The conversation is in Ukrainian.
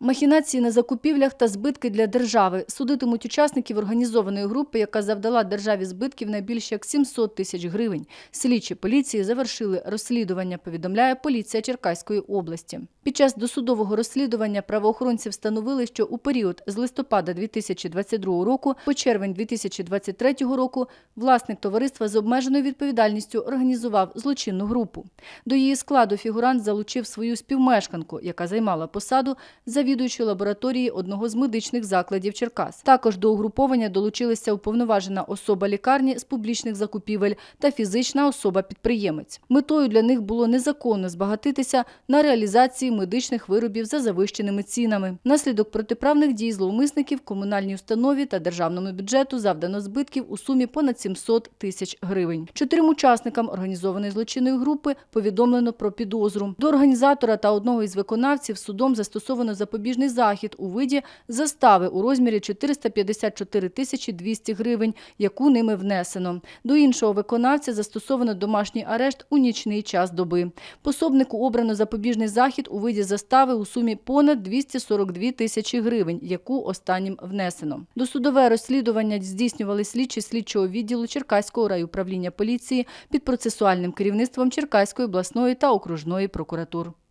Махінації на закупівлях та збитки для держави судитимуть учасників організованої групи, яка завдала державі збитків на більше як 700 тисяч гривень. Слідчі поліції завершили розслідування, повідомляє поліція Черкаської області. Під час досудового розслідування правоохоронці встановили, що у період з листопада 2022 року по червень 2023 року власник товариства з обмеженою відповідальністю організував злочинну групу. До її складу фігурант залучив свою співмешканку, яка займала посаду завідуючої лабораторії одного з медичних закладів Черкас. Також до угруповання долучилися уповноважена особа лікарні з публічних закупівель та фізична особа-підприємець. Метою для них було незаконно збагатитися на реалізації медичних виробів за завищеними цінами. Внаслідок протиправних дій зловмисників комунальній установі та державному бюджету завдано збитків у сумі понад 700 тисяч гривень. Чотирим учасникам організованої злочинної групи повідомлено про підозру. До організатора та одного із виконавців судом застосовано запобіжний захід у виді застави у розмірі 454 тисячі 200 гривень, яку ними внесено. До іншого виконавця застосовано домашній арешт у нічний час доби. Пособнику обрано запобіжний захід у виді застави у сумі понад 242 тисячі гривень, яку останнім внесено. Досудове розслідування здійснювали слідчі слідчого відділу Черкаського райуправління поліції під процесуальним керівництвом Черкаської обласної та окружної прокуратур.